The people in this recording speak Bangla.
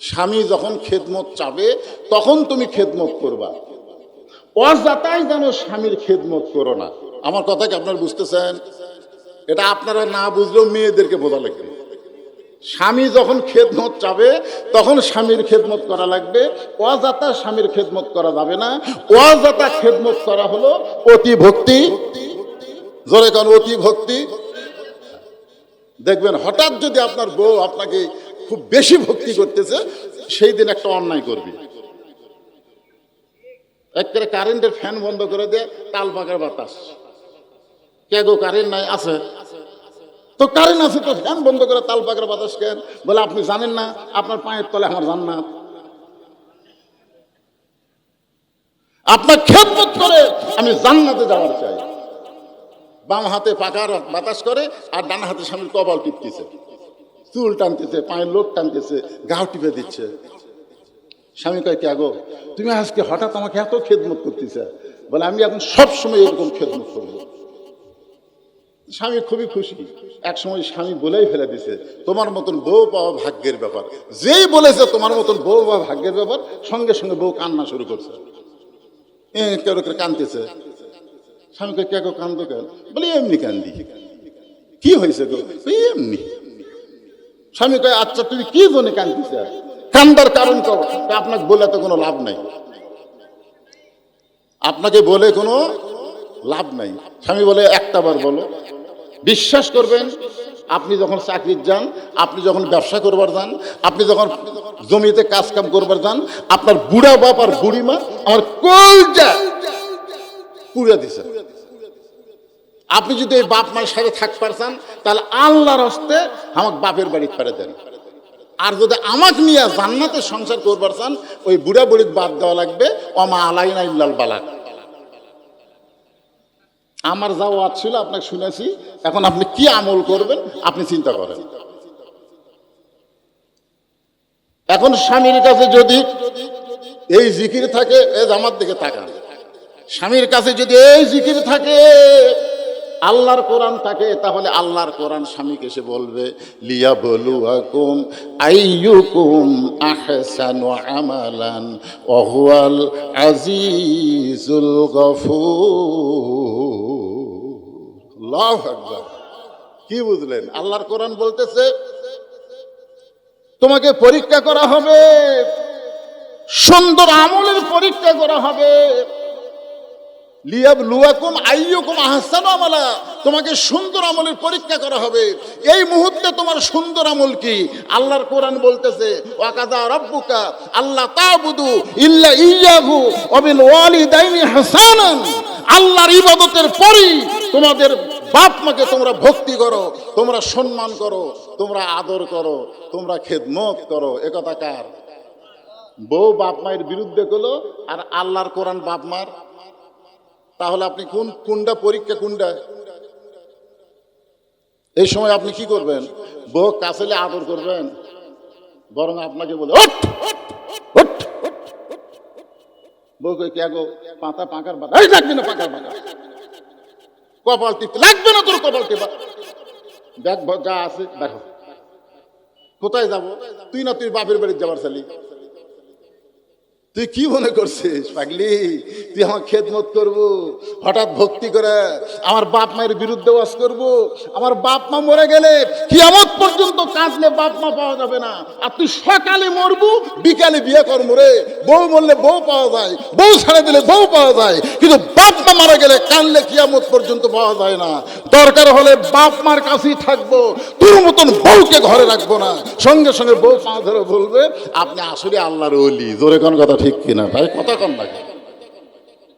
স্বামী যখন খেদমত চাবে, তখন তুমি খেদমত করবা। অযাতাই যেন স্বামীর খেদমত করো না। আমার কথা কি আপনারা বুঝতেছেন? এটা আপনারা না বুঝলেও মেয়েদেরকে বোঝা লাগবে। স্বামী যখন খেদমত চাবে, তখন স্বামীর খেদমত করা লাগবে। অযাতা স্বামীর খেদমত করা যাবে না। অযাতা খেদমত করা হলো অতি ভক্তি। জোরে কারণ অতি ভক্তি। দেখবেন হঠাৎ যদি আপনার বউ আপনাকে খুব বেশি ভক্তি করতেছে, সেই দিন একটা অন্যায় করবি। একেবারে কারেন্টের ফ্যান বন্ধ করে দিয়ে তাল পাকার বাতাস। কে গো, কারেন্ট নাই? আছে। তো কারেন্ট আছে তো, ফ্যান বন্ধ করে তাল পাকার বাতাস কেন বলে, আপনি জানেন না, আপনার পায়ের তলে আমার জান্নাত। আপনার খেদমত করে আমি জান্নাতে যাওয়ার চাই। বাম হাতে পাকার বাতাস করে, আর ডান হাতে স্বামীর কপাল টিপতেছে চুল টানতেছে, পায়ের লোক টানতেছে, গাও টিপে দিচ্ছে। স্বামী কয়, কে গো তুমি আজকে হঠাৎ আমাকে এত খেদমত করতেছে? বলে, আমি এখন সব সময় এরকম খেদমত করব। স্বামী খুবই খুশি। এক সময় স্বামী বলেই ফেলে দিছে, তোমার মতন বউ পাওয়া ভাগ্যের ব্যাপার। যেই বলেছে, তোমার মতন বউ পাওয়া ভাগ্যের ব্যাপার, সঙ্গে সঙ্গে বউ কান্না শুরু করছে। কেউ কেউ কানতেছে স্বামীকে কে কান্দো কেন? বলে, এমনি কান্দি। কি হয়েছে গো? এমনি। স্বামী কয় আচ্ছা তুমি কি জন্য কান্দিছে? কান্দার কারণ কর আপনাকে বলে তো কোনো লাভ নাই। আপনাকে বলে কোনো লাভ নাই। স্বামী বলে, একটা বার বলো। বিশ্বাস করবেন, আপনি যখন চাকরির যান, আপনি যখন ব্যবসা করবার যান, আপনি যখন জমিতে কাজ কাম করবার যান, আপনার বুড়া বাপ আর বুড়ি মা আমার কলজা পুড়ে দিছে। আপনি যদি এই বাপ মায়ের সাথে থাকতে পারছেন তাহলে আল্লাহর হস্তে আমাকে বাপের বাড়ি ফেরে দেন। আর যদি আমাকে নিয়ে জান্নাতে সংসার করবার চান ওই বুড়া বুড়িক বাদ দেওয়া লাগবে অমা আলাইনা ইল্লাল বালাক। আমার যা ওয়াজ ছিল, আপনাকে শুনেছি। এখন আপনি কি আমল করবেন, আপনি চিন্তা করেন। এখন স্বামীর কাছে যদি এই জিকির থাকে এ জামার দিকে তাকান। স্বামীর কাছে যদি এই জিকির থাকে আল্লাহর কোরআন থাকে, তাহলে আল্লাহর কোরআন স্বামীকে এসে বলবে লিয়া বলুয়াকুম আইয়ুকুম আহসানু আমালান, ওহুয়াল আজিজুল গফুর। কি বুঝলেন? আল্লাহর কোরআন বলতেছে, তোমাকে পরীক্ষা করা হবে, সুন্দর আমলের পরীক্ষা করা হবে। লিয়াব লুয়াকুম আইয়ুকুম আহসানু আমালা। তোমাকে সুন্দর আমলের পরীক্ষা করা হবে। এই মুহূর্তে তোমার সুন্দর আমল কি? আল্লাহর কোরআন বলতেছে, ওয়াকাদা রাব্বুকা আল্লাহ তাবুদু ইল্লা ইয়াহু ওয়া বিল ওয়ালিদাইনি হাসানান। আল্লাহর ইবাদতের পরেই তোমাদের বাপ মাকে তোমরা ভক্তি করো, তোমরা সম্মান করো, তোমরা আদর করো, তোমরা খেদমত করো। একথা কার? বউ বাপ মায়ের বিরুদ্ধে করল আর আল্লাহর কোরআন বাপ মার তাহলে আপনি কোন কোনটা পরীক্ষা কোনটা? এই সময় আপনি কি করবেন? বউ কাছেলে আদর করবেন বরং আপনাকে বলে "ওঠ, ওঠ, ওঠ, ওঠ।" বউ কই কে গো পাতা পাকার বাতা এই লাগবে না পাকার বাতা কপাল টিপতে লাগবে না তোর কপাল টিপা। দেখ যা আছে দেখো। কোথায় যাব? তুই না তুই বাপের বাড়ি যাবার চালি তুই কি মনে করছিস, পাগলি? তুই আমার খেদমত করব, হঠাৎ ভক্তি করে আমার বাপ মায়ের বিরুদ্ধে ওয়াজ করব, আমার বাপ মা মরে গেলে কিয়ামত পর্যন্ত কাঁদলে বাপ মা পাওয়া যাবে না। আর তুই সকালে মরবু, বিকালে বিয়ে করব রে। বউ মরলে বউ পাওয়া যায়, বউ ছেড়ে দিলে বউ পাওয়া যায়, কিন্তু বাপ মা মারা গেলে কানলে কিয়ামত পর্যন্ত পাওয়া যায় না। দরকার হলে বাপ মার কাছেই থাকব, তোর মতন বউকে ঘরে রাখব না। সঙ্গে সঙ্গে বউ পা ধরে বলবে, আপনি আসলে আল্লাহর ওলি। জোরে কোন কথা ঠিক কিনা? ভাই কথা কম লাগে